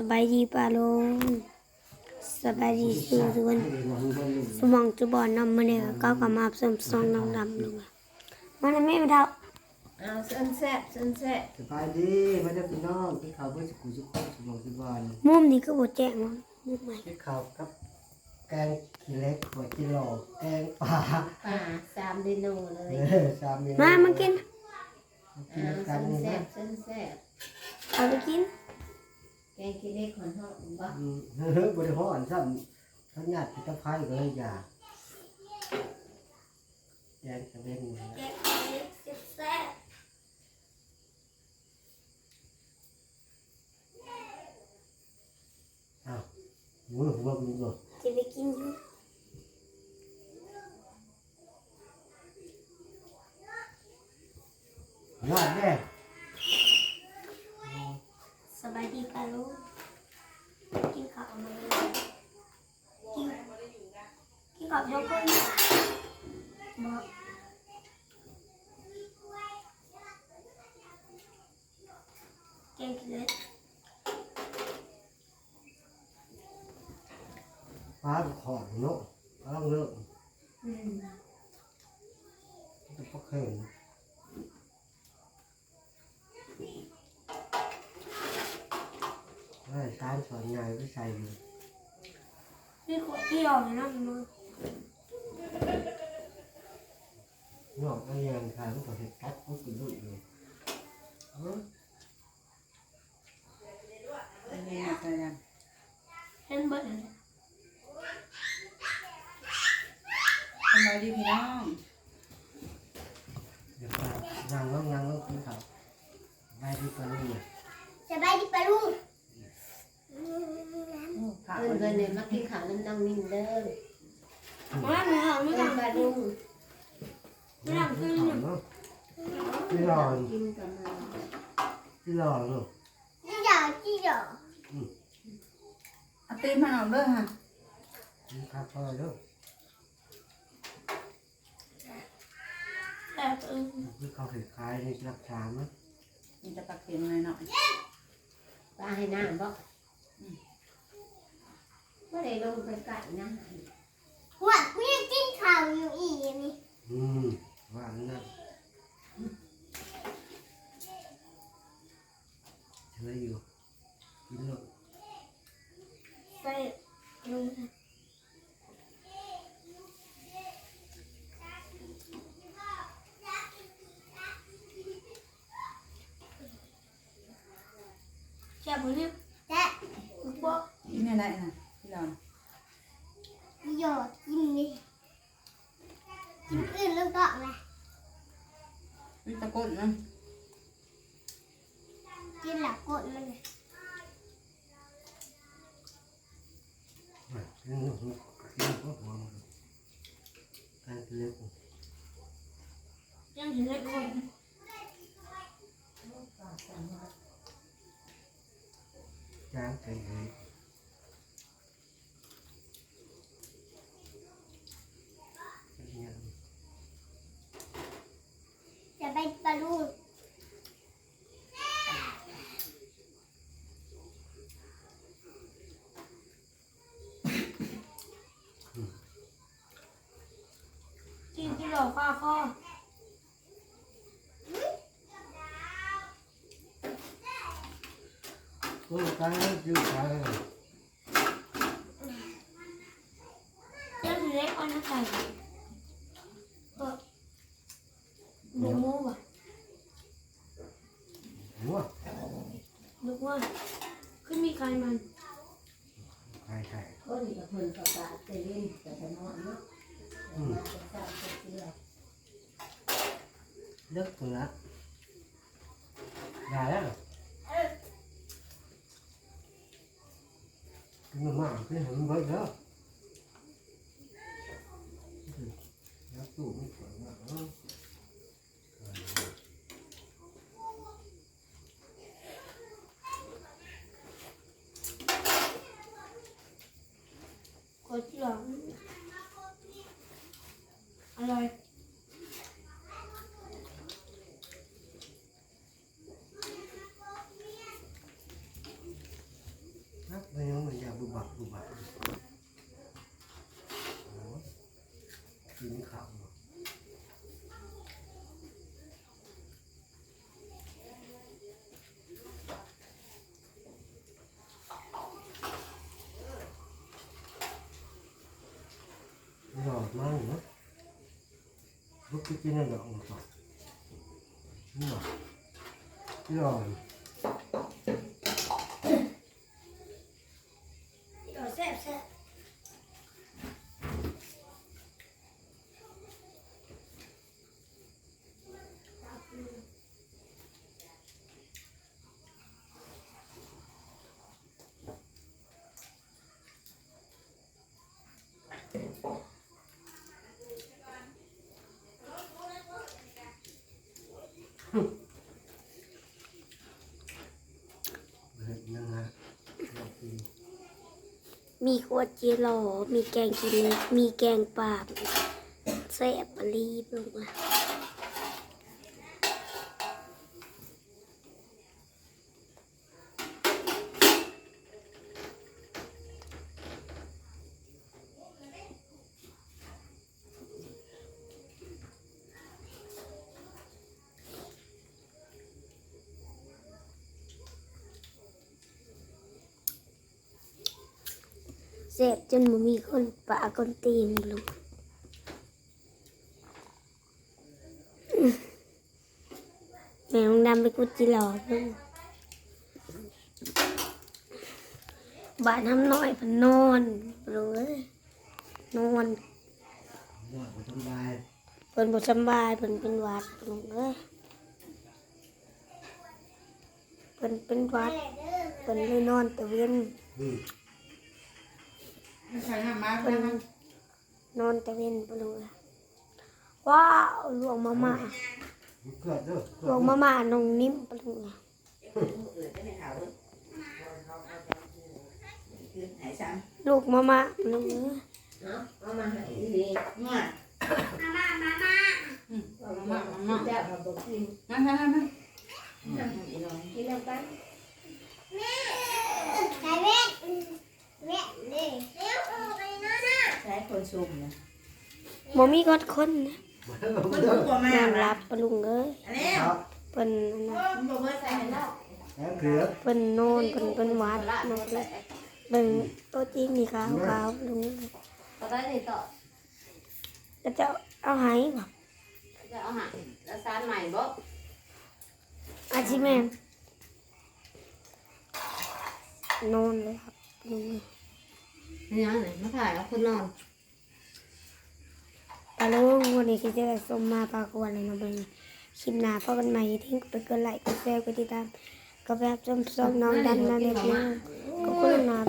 สบายดีป่าลุงสบายดีสุทุกคนสมองจุบอนนำมาเนี่ยก็กลับมาเสริมซองน้องดำลงมามันไม่มาเท่าเอาเส้นแซ่บเส้นแซ่บสบายดีมาได้พี่น้องที่เขาเพื่อสุขุสุขสมองสุบานมุมนี้ก็บดแจ้งมั้งมุมใหม่ที่เขากับแกงขี้เล็กหัวกิโลแกงปลาป่าสามเมนูเลยเออสามเมนูมามากินกินเอากันเส้นนี่แซ่นะบเส้นแซ่บเอาไปกิน แกงขี้เล็กของห้องบ่อืมเฮ้ยบริหารซ้ำทั้งญาติพี่ตะไคร้ก็เลยอยากแกงกระเบนนี่นะอ้าวหมูหัวมันหมดจะไปกินอยู่ยอดแน่ สบายดีป่าลุงกินข้าวมาเลยกิน ฟ้าวยกคนบอกแกงขี้เหล็กฟ้าขอดเนาะกำลังเลิกอืมจะพักเห็นเอ้ยสารสอนใหญ่ไปใส่อยู่นี่ขวดที่ออกนะมึงนอกก็ยังขานก็เห็นกินลูกอยู่เอออันนี้ใส่ยังเห็นเบิดเลยสบายพี่น้องเดี๋ยวก่น นั่งลงนั่งลงกินข้าวได้ที่ปลาลูกสบายดีป่าลุงเอิ้นกันเลยมากินข้าวน้ำน้องนิ่มเด้อ มาหนูหอมไม่ เอิ้ ดั น ง ปลาดุง ไม่ดังขึ้น ข้าวเนาะที่รอน กินกับมัน ที่รอนลูก นี่เดี๋ยวที่เดี๋ยว เอาตีนมันออกด้วยค่ะ กินข้าวพอลูก แต่เออ ที่เขาเห็ดขายในรักษามั้ย มันจะปลาเค็มหน่อยหน่อย ปลาให้น้ำบ่บ่ได้ลงไปไก่นะ ว่ากูยังกินข้าวอยู่อีกนี่ อื ี แค่ผมเนี่ยแค่กูบอกกินไม่ได้นะพี่เราหยอดกิ นนี่กินอื่นแล้วก็ไหมวิตะกุนนะกินหลักกดมันเลยกินลูกกินลูกก็หัวมันกายจใจเลยเนี่ยจะไปปลาลูกกินที่หลอกข้าข้อ โอ้การยืดขายังเห็นเลยคนนักไก่เออหนูมูว่ะหัวนึกว่าขึ้นมี นหันเบิดแล้วแล้วตู้ไม่สวยมากเนาะ กดหลอกอร่อย ครับไม่งั้นมันอยาก บักบุบักโอ้ยกินข้าวเนาะหลอดมากเนาะลูกกินนั่นหรอกหรอกนี่หรอหลอด แซ่บแซ่บ เห็ดยังไงเรากิน มีขวดเจีโรมีแกงกินมีแกงปาแซ่บปรีบลงมา แซ่บจนบ่มีคนปะคนตีนลงอื้อแม่ลงดำไปกุดจีโรลงบ้านทำน้อยพนนอนเลยนอนหน่อยบ่ายเพิ่นบ่สบายเพิ่นเป็นวัดลงเลยเพิ่นเป็นวัดเพิ่นเลยนอนแต่เว้น ไม่ใช่น้ำมาเพิ่เพิ่นนนอนแต่เว้นไปเลยว้าวหลวงมาม่ามันเกิดเด้อหลวงมาม่าน้องนิ่มไปเลยอื่นไม่ได้เอาคือหายซ้ลูกมาม่าไปเลยำเนาะเอามาให้ดีง่ายมามามามามามาเจ้าเอาบอกกินมามามามาอีน้อยกินแล้วไปใส่เว้ นเว้นเลยเร็วไปนะนะใช้คนซุ่มนะบ่มีกดคนนะคนซุ่มกว่านมาอนละรับไปลุงเอ้ยอันนี้ครับเพิ่นอันนั้นมันบอกว่าใส่ให้แล้วแอบเผือกเพิ่นนอนเพิ่นเป็นหวัดนอนเลยเบิ่งตัวจริงนี่ขาวขาวๆลุงก็ได้นี่ต่อก็จะเอาให้บ่จะเอาหายแล้วซานใหม่บ่อาชิแม่นนอนเลยครับ นี่ยังไหนมาถ่ายแล้วคนนอนปลาลุงวันนี้คือจะได้ส้มมาปลากวนเลยเนาะเบิ่งคลิปหน้าพอกันใหม่ทิ้งไปกดไลค์กดแชร์กดติดตามก็แบบชมชมน้องดันนะเด็กน้อง